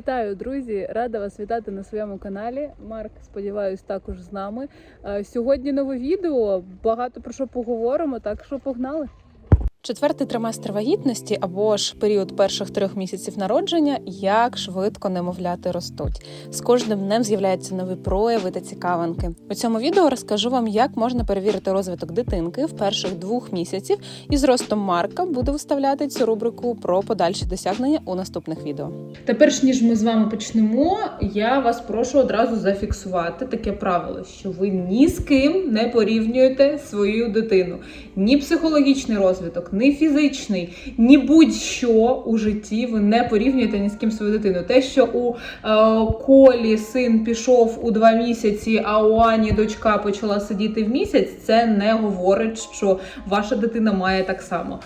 Вітаю, друзі! Рада вас вітати на своєму каналі. Марк, сподіваюсь, також з нами. Е, Сьогодні нове відео. Багато про що поговоримо, так що погнали. Четвертий триместр вагітності або ж період перших трьох місяців народження, як швидко немовляти ростуть. З кожним днем з'являються нові прояви та цікавинки. У цьому відео розкажу вам, як можна перевірити розвиток дитинки в перших двох місяців, і з ростом Марка буду виставляти цю рубрику про подальші досягнення у наступних відео. Та перш ніж ми з вами почнемо, я вас прошу одразу зафіксувати таке правило, що ви ні з ким не порівнюєте свою дитину, ні психологічний розвиток, ні фізичний, ні будь-що у житті ви не порівнюєте ні з ким свою дитину. Те, що у е, Колі син пішов у два місяці, а у Ані дочка почала сидіти в місяць, це не говорить, що ваша дитина має так само.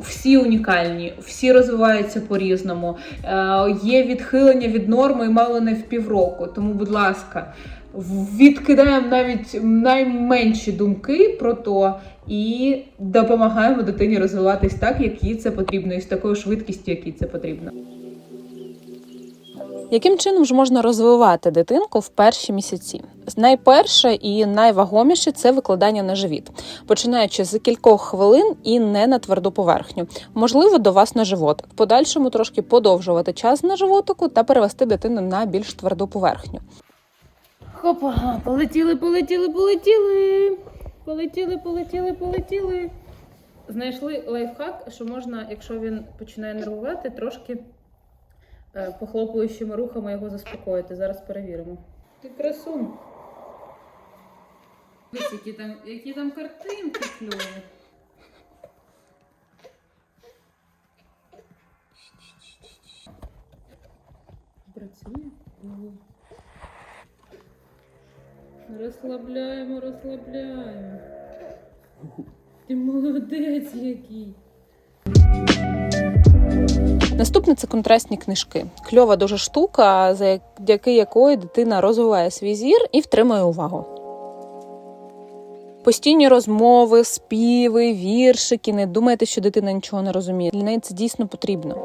Всі унікальні, всі розвиваються по-різному. Е, є відхилення від норми і мало не в півроку. Тому, будь ласка, відкидаємо навіть найменші думки про то і допомагаємо дитині розвиватись так, як їй це потрібно, і з такою швидкістю, як їй це потрібно. Яким чином ж можна розвивати дитинку в перші місяці? Найперше і найвагоміше це викладання на живіт, починаючи з кількох хвилин і не на тверду поверхню. Можливо, до вас на животик. В подальшому трошки подовжувати час на животику та перевести дитину на більш тверду поверхню. Хопа, полетіли, полетіли, полетіли. Полетіли, полетіли, полетіли. Знайшли лайфхак, що можна, якщо він починає нервувати, трошки е, похлопуючими рухами його заспокоїти. Зараз перевіримо. Ти красун. Дивись, які там, які там картинки кльові. Працює? Розслабляємо, розслабляємо. Ти молодець який. Наступне це контрастні книжки. Кльова дуже штука, завдяки якої дитина розвиває свій зір і втримує увагу. Постійні розмови, співи, віршики. Не думайте, що дитина нічого не розуміє. Для неї це дійсно потрібно.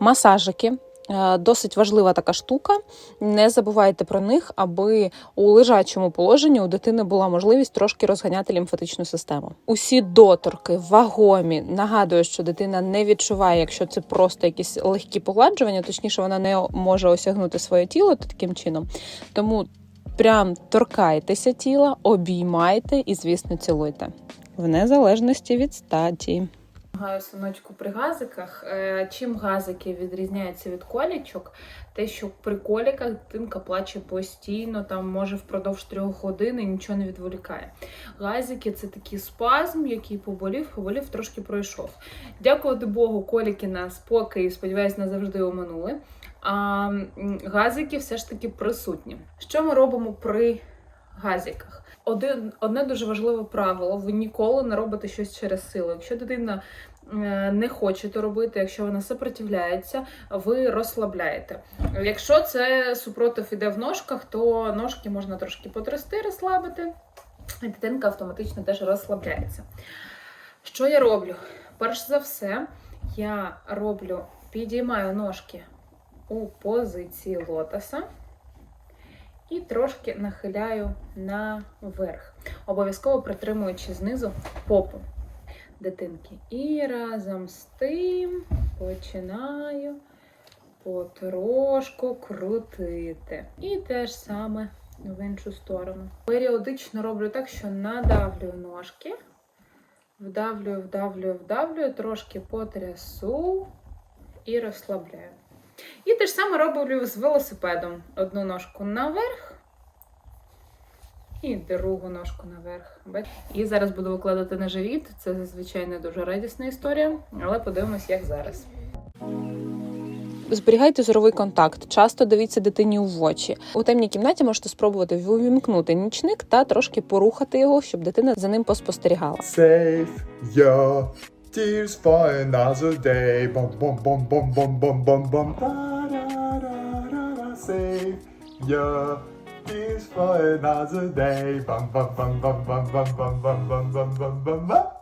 Масажики. Е, Досить важлива така штука. Не забувайте про них, аби у лежачому положенні у дитини була можливість трошки розганяти лімфатичну систему. Усі доторки вагомі. Нагадую, що дитина не відчуває, якщо це просто якісь легкі погладжування, точніше, вона не може осягнути своє тіло таким чином. Тому прям торкайтеся тіла, обіймайте і, звісно, цілуйте. В незалежності від статі. Гаю синочку при газиках. Е, Чим газики відрізняються від колічок? Те, що при коліках дитинка плаче постійно, там може впродовж трьох годин і нічого не відволікає. Газики це такий спазм, який поболів, поболів, трошки пройшов. Дякувати Богу, коліки нас поки і сподіваюсь, назавжди оминули. А газики все ж таки присутні. Що ми робимо при газиках? Один, одне дуже важливе правило: ви ніколи не робите щось через силу. Якщо дитина е, не хоче то робити, якщо вона сопротивляється, ви розслабляєте. Якщо це супротив іде в ножках, то ножки можна трошки потрясти, розслабити, і дитинка автоматично теж розслабляється. Що я роблю? Перш за все, я роблю, підіймаю ножки у позиції лотоса і трошки нахиляю наверх, обов'язково притримуючи знизу попу дитинки. І разом з тим починаю потрошку крутити. І те ж саме в іншу сторону. Періодично роблю так, що надавлюю ножки, вдавлюю, вдавлюю, вдавлюю, трошки потрясу і розслабляю. І те ж саме роблю з велосипедом. Одну ножку наверх і другу ножку наверх. І зараз буду викладати на живіт. Це зазвичай не дуже радісна історія, але подивимось, як зараз. Зберігайте зоровий контакт, часто дивіться дитині в очі. У темній кімнаті можете спробувати увімкнути нічник та трошки порухати його, щоб дитина за ним поспостерігала. Save your tears for another day. Bum bum bum bum bum bum bum bum. Da-da-da-da-da. Save your tears for another day. Bum bum bum bum bum bum bum bum bum bum bum bum.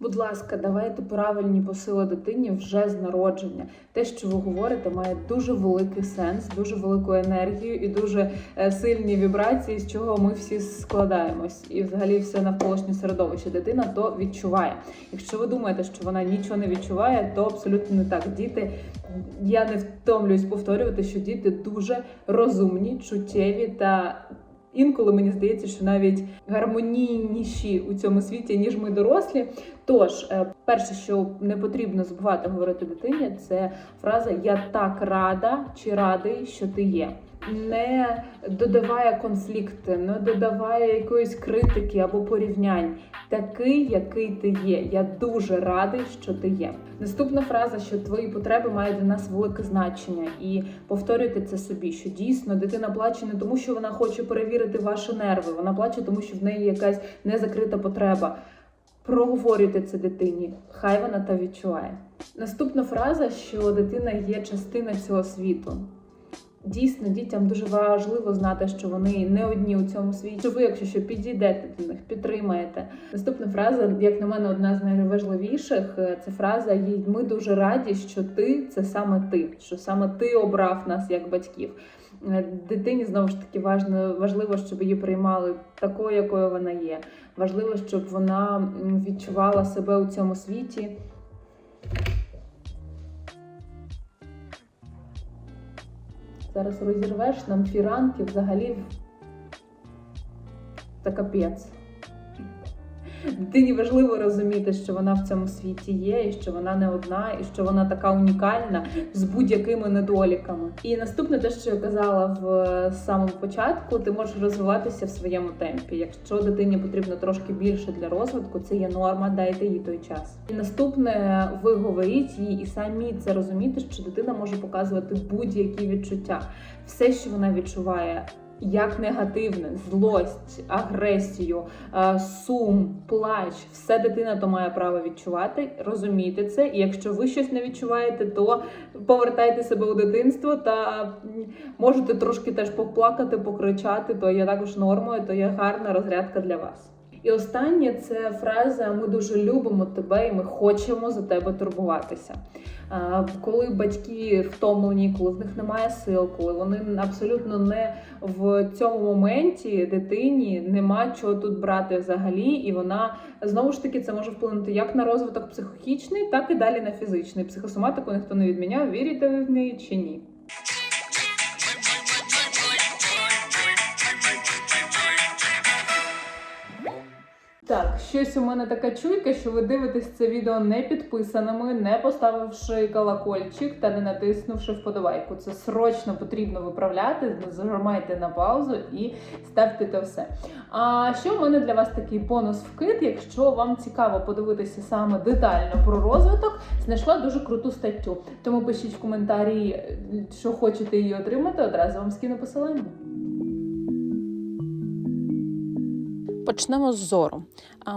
Будь ласка, давайте правильні посили дитині вже з народження. Те, що ви говорите, має дуже великий сенс, дуже велику енергію і дуже е, сильні вібрації, з чого ми всі складаємось. І взагалі все навколишнє середовище дитина то відчуває. Якщо ви думаєте, що вона нічого не відчуває, то абсолютно не так. Діти, я не втомлююсь повторювати, що діти дуже розумні, чуттєві та. Інколи мені здається, що навіть гармонійніші у цьому світі, ніж ми дорослі. Тож, е, перше, що не потрібно забувати говорити дитині, це фраза Я так рада чи радий, що ти є. Не додаває конфлікти, не додаває якоїсь критики або порівнянь. Такий, який ти є. Я дуже радий, що ти є. Наступна фраза, що твої потреби мають для нас велике значення, і повторюйте це собі, що дійсно дитина плаче не тому, що вона хоче перевірити ваші нерви. Вона плаче, тому що в неї якась незакрита потреба. Проговорюйте це дитині, хай вона та відчуває. Наступна фраза, що дитина є частина цього світу. Дійсно, дітям дуже важливо знати, що вони не одні у цьому світі. Що ви, якщо що підійдете до них, підтримаєте. Наступна фраза, як на мене, одна з найважливіших. е, Це фраза «Їй Ми дуже раді, що ти це саме ти, що саме ти обрав нас як батьків. Е, Дитині знову ж таки важливо, щоб її приймали такою, якою вона є. Важливо, щоб вона відчувала себе у цьому світі. Зараз розірвеш нам фіранки взагалі. та капець. Дитині важливо розуміти, що вона в цьому світі є, і що вона не одна, і що вона така унікальна з будь-якими недоліками. І наступне, те, що я казала в е, самому початку, ти можеш розвиватися в своєму темпі. Якщо дитині потрібно трошки більше для розвитку, це є норма, дайте їй той час. І наступне, ви говоріть їй і самі це розуміти, що дитина може показувати будь-які відчуття, все, що вона відчуває. Як негативне, злость, агресію, е, сум, плач, все дитина то має право відчувати, розуміти це. І якщо ви щось не відчуваєте, то повертайте себе у дитинство та можете трошки теж поплакати, покричати, то є також нормою, то є гарна розрядка для вас. І останнє це фраза Ми дуже любимо тебе і ми хочемо за тебе турбуватися. Коли батьки втомлені, коли в них немає сил, коли вони абсолютно не в цьому моменті дитині нема чого тут брати взагалі, і вона знову ж таки це може вплинути як на розвиток психічний, так і далі на фізичний. Психосоматику ніхто не відміняв, вірите ви в неї чи ні. Так, щось у мене така чуйка, що ви дивитесь це відео не підписаними, не поставивши колокольчик та не натиснувши вподобайку. Це срочно потрібно виправляти. Зажимайте на паузу і ставте те все. А що в мене для вас такий бонус вкид? Якщо вам цікаво подивитися саме детально про розвиток, знайшла дуже круту статтю. Тому пишіть в коментарі, що хочете її отримати. Одразу вам скину посилання. Почнемо з зору.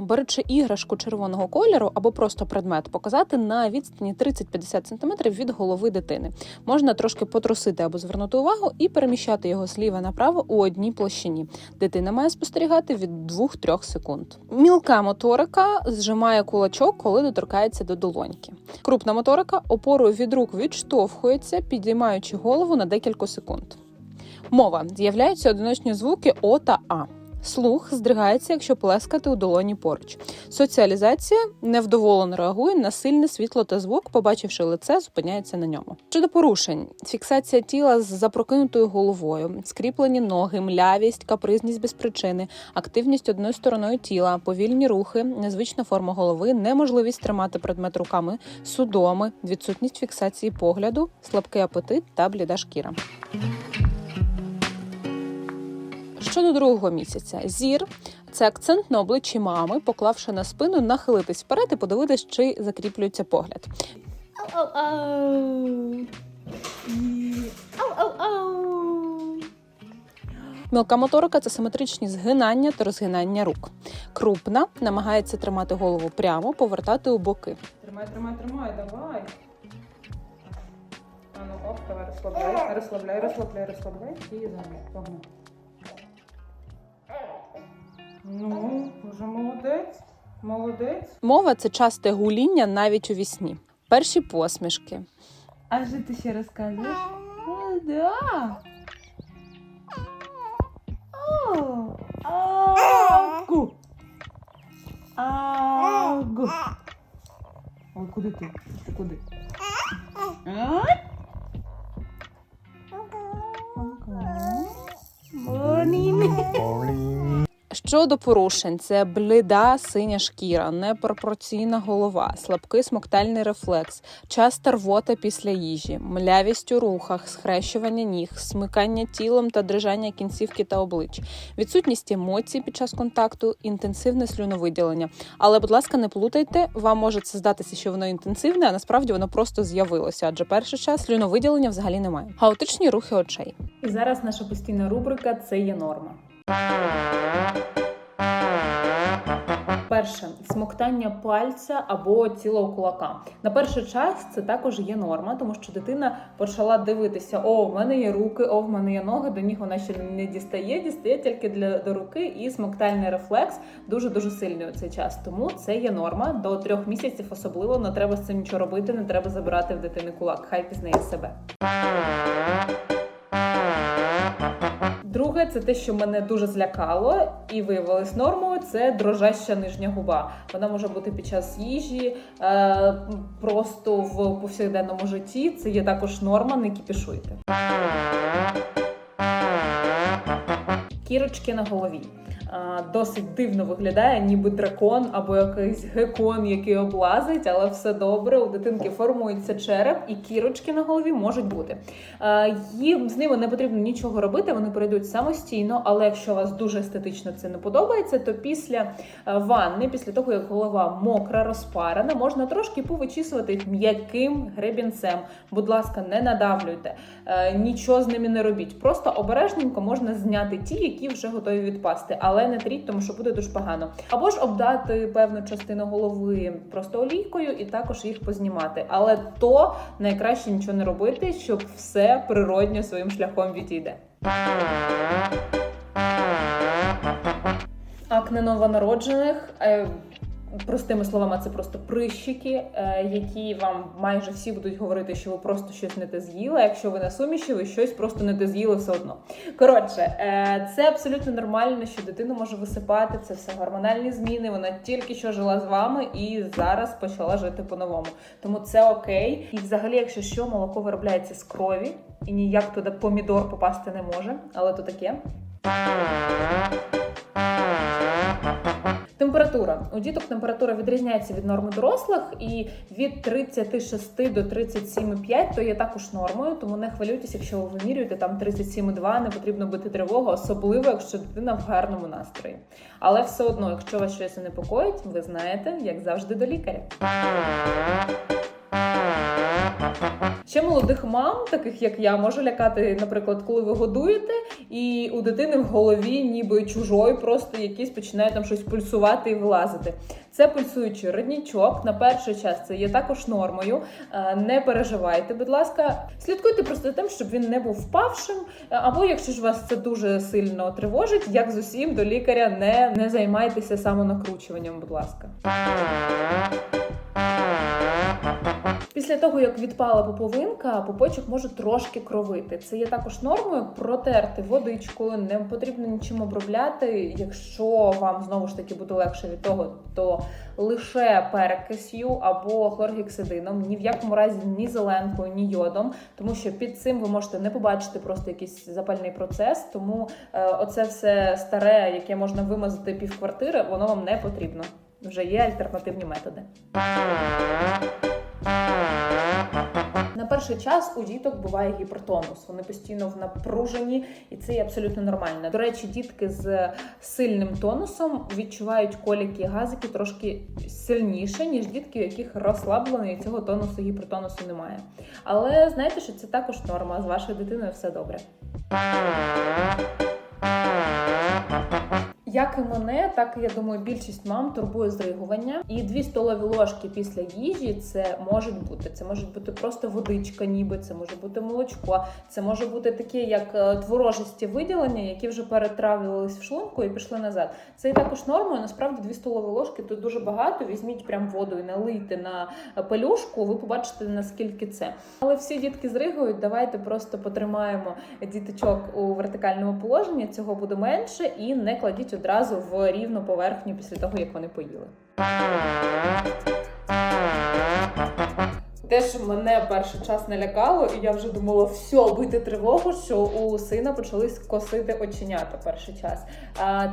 Беручи іграшку червоного кольору або просто предмет, показати на відстані 30-50 см від голови дитини. Можна трошки потрусити або звернути увагу і переміщати його зліва направо у одній площині. Дитина має спостерігати від 2-3 секунд. Мілка моторика зжимає кулачок, коли доторкається до долоньки. Крупна моторика опорою від рук відштовхується, підіймаючи голову на декілька секунд. Мова з'являються одиночні звуки О та А. Слух здригається, якщо плескати у долоні поруч. Соціалізація невдоволено реагує на сильне світло та звук, побачивши лице, зупиняється на ньому. Щодо порушень, фіксація тіла з запрокинутою головою, скріплені ноги, млявість, капризність без причини, активність одною стороною тіла, повільні рухи, незвична форма голови, неможливість тримати предмет руками, судоми, відсутність фіксації погляду, слабкий апетит та бліда шкіра. Щодо другого місяця, зір це акцент на обличчі мами, поклавши на спину, нахилитись вперед і подивитись, чи закріплюється погляд. Мілка моторика це симетричні згинання та розгинання рук. Крупна намагається тримати голову прямо, повертати у боки. Тримай, тримай, тримай, давай. А ну оп, давай розслабляй, розслабляй, розслабляй, розслабляй і загнув. Ну, вже молодець. Молодець. Мова це часте гуління навіть у вісні. Перші посмішки. А що ти ще розказуєш? О, да. О, Агу. Агу. Ой, куди ти? Ти куди? Ай. Morning. Щодо порушень, це бліда синя шкіра, непропорційна голова, слабкий смоктальний рефлекс, часта рвота після їжі, млявість у рухах, схрещування ніг, смикання тілом та дрижання кінцівки та облич, відсутність емоцій під час контакту, інтенсивне слюновиділення. Але, будь ласка, не плутайте, вам може це здатися, що воно інтенсивне, а насправді воно просто з'явилося, адже перший час слюновиділення взагалі немає. Хаотичні рухи очей. І зараз наша постійна рубрика це є норма. Перше смоктання пальця або цілого кулака. На перший час це також є норма, тому що дитина почала дивитися: о, в мене є руки, о, в мене є ноги. До них вона ще не дістає, дістає тільки для до руки, і смоктальний рефлекс дуже дуже сильний у цей час. Тому це є норма. До трьох місяців особливо не треба з цим нічого робити, не треба забирати в дитини кулак. Хай пізнає себе. Друге, це те, що мене дуже злякало і виявилось нормою. Це дрожаща нижня губа. Вона може бути під час їжі, е, просто в повсякденному житті. Це є також норма, не кіпішуйте. Кірочки на голові. Досить дивно виглядає, ніби дракон або якийсь гекон, який облазить, але все добре. У дитинки формується череп, і кірочки на голові можуть бути. Їм з ними не потрібно нічого робити, вони пройдуть самостійно. Але якщо вас дуже естетично це не подобається, то після е, ванни, після того як голова мокра, розпарена, можна трошки повичісувати м'яким гребінцем. Будь ласка, не надавлюйте, е, нічого з ними не робіть. Просто обережненько можна зняти ті, які вже готові відпасти, але не тріть, тому що буде дуже погано. Або ж обдати певну частину голови просто олійкою і також їх познімати. Але то найкраще нічого не робити, щоб все природньо своїм шляхом відійде. Акне новонароджених. Простими словами, це просто прищики, е, які вам майже всі будуть говорити, що ви просто щось не те з'їли. Якщо ви на суміші, ви щось просто не те з'їли все одно. Коротше, е, це абсолютно нормально, що дитину може висипати. Це все гормональні зміни. Вона тільки що жила з вами і зараз почала жити по-новому. Тому це окей. І взагалі, якщо що, молоко виробляється з крові, і ніяк туди помідор попасти не може, але то таке. Температура. У діток температура відрізняється від норми дорослих, і від 36 до 37,5 то є також нормою, тому не хвилюйтесь, якщо ви вимірюєте там 37,2, не потрібно бити тривогу, особливо якщо дитина в гарному настрої. Але все одно, якщо вас щось непокоїть, ви знаєте, як завжди до лікаря. Ще молодих мам, таких як я, може лякати, наприклад, коли ви годуєте, і у дитини в голові ніби чужой, просто якийсь починає там щось пульсувати і вилазити. Це пульсуючий роднічок. На перший час це є також нормою. Е, Не переживайте, будь ласка, слідкуйте просто за тим, щоб він не був впавшим. Е, Або якщо ж вас це дуже сильно тривожить, як з усім до лікаря не, не займайтеся самонакручуванням, будь ласка. Після того, як відпала поповинка, пупочок може трошки кровити. Це є також нормою протерти водичкою, не потрібно нічим обробляти. Якщо вам знову ж таки буде легше від того, то лише перекисю або хлоргексидином, ні в якому разі ні зеленкою, ні йодом, тому що під цим ви можете не побачити просто якийсь запальний процес. Тому е, оце все старе, яке можна вимазати півквартири, воно вам не потрібно. Вже є альтернативні методи. На перший час у діток буває гіпертонус. Вони постійно в напруженні, і це є абсолютно нормально. До речі, дітки з сильним тонусом відчувають коліки газики трошки сильніше, ніж дітки, у яких розслаблений і цього тонусу гіпертонусу немає. Але знаєте, що це також норма. З вашою дитиною все добре. Як і мене, так і я думаю, більшість мам турбує зригування. І дві столові ложки після їжі це можуть бути. Це може бути просто водичка, ніби це може бути молочко, це може бути такі, як е, творожисті виділення, які вже перетравлювались в шлунку і пішли назад. Це і також нормою. Насправді дві столові ложки тут дуже багато. Візьміть прям воду і налийте на пелюшку. Ви побачите наскільки це. Але всі дітки зригують. Давайте просто потримаємо діточок у вертикальному положенні. Цього буде менше, і не кладіть одразу в рівну поверхню після того, як вони поїли. Те, що мене перший час налякало, і я вже думала, все, бити тривогу, що у сина почались косити оченята перший час.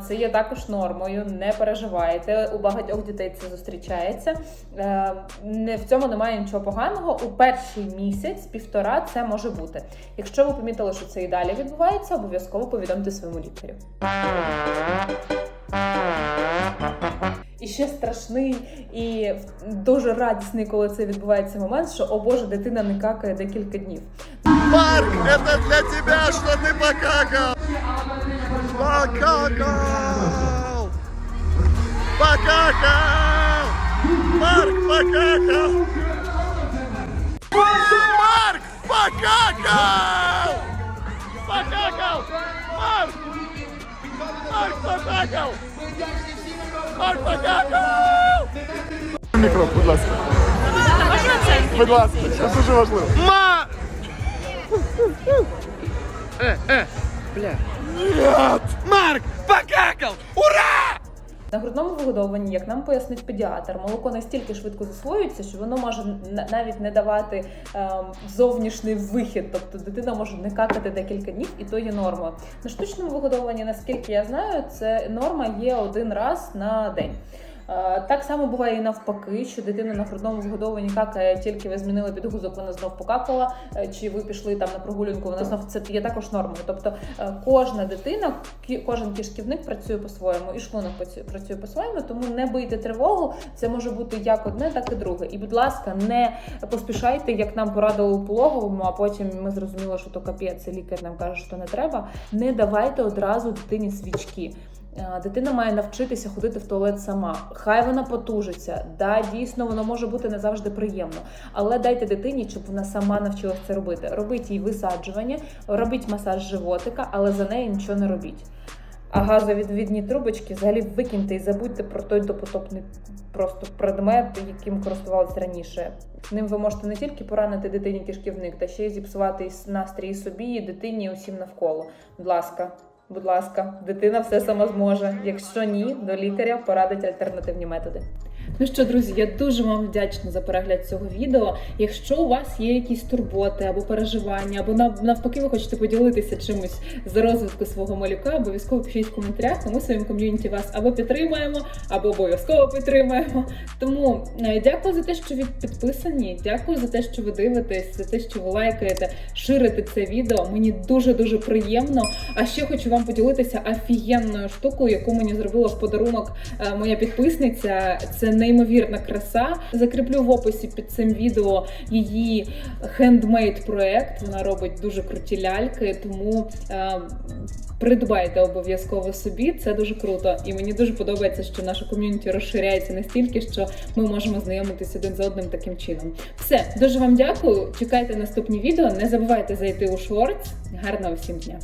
Це є також нормою, не переживайте. У багатьох дітей це зустрічається. Е, Не в цьому немає нічого поганого. У перший місяць, півтора, це може бути. Якщо ви помітили, що це і далі відбувається, обов'язково повідомте своєму лікарю. І ще страшний і дуже радісний, коли це відбувається момент, що о Боже, дитина не какає декілька днів. Марк, это для тебя, что ты покакал! Покакал! Покакал! Марк покакал! Марк покакал! Покакал! Марк! Марк покакал! Марк покакал! Мікро, будь ласка. Будь ласка, це дуже важливо. Марк! Э, э, бля. Нет! Марк покакал! Ура! На грудному вигодовуванні, як нам пояснить педіатр, молоко настільки швидко засвоюється, що воно може навіть не давати ем, зовнішній вихід. Тобто дитина може не какати декілька днів, і то є норма. На штучному вигодовуванні, наскільки я знаю, це норма є один раз на день. Е, Так само буває і навпаки, що дитина на грудному вигодовуванні какає, тільки ви змінили підгузок, вона знов покакала, е, чи ви пішли там на прогулянку, вона знов це є також нормою. Тобто е, кожна дитина, кожен кишківник працює по-своєму, і шлунок працює по-своєму, тому не бийте тривогу. Це може бути як одне, так і друге. І, будь ласка, не поспішайте, як нам порадили у пологовому, а потім ми зрозуміли, що то капець, лікар нам каже, що не треба. Не давайте одразу дитині свічки. Е, Дитина має навчитися ходити в туалет сама. Хай вона потужиться. Да, дійсно, воно може бути не завжди приємно. Але дайте дитині, щоб вона сама навчилася це робити. Робіть їй висаджування, робіть масаж животика, але за неї нічого не робіть. А газовідвідні трубочки взагалі викиньте і забудьте про той допотопний просто предмет, яким користувалися раніше. Ним ви можете не тільки поранити дитині кишківник, та ще й зіпсувати настрій собі, і дитині, і усім навколо. Будь ласка, будь ласка, дитина все сама зможе. Якщо ні, до лікаря порадить альтернативні методи. Ну що, друзі, я дуже вам вдячна за перегляд цього відео. Якщо у вас є якісь турботи або переживання, або навпаки, ви хочете поділитися чимось з розвитку свого малюка, обов'язково пишіть в коментарях. Ми своїм ком'юніті вас або підтримаємо, або обов'язково підтримаємо. Тому е, дякую за те, що ви підписані. Дякую за те, що ви дивитесь, за те, що ви лайкаєте, ширите це відео. Мені дуже дуже приємно. А ще хочу вам поділитися офігенною штукою, яку мені зробила в подарунок е, моя підписниця. Це неймовірна краса. Закріплю в описі під цим відео її хендмейд проект. Вона робить дуже круті ляльки, тому. е, Придбайте обов'язково собі, це дуже круто. І мені дуже подобається, що наша ком'юніті розширяється настільки, що ми можемо знайомитися один з одним таким чином. Все, дуже вам дякую. Чекайте наступні відео. Не забувайте зайти у шортс. Гарного всім дня!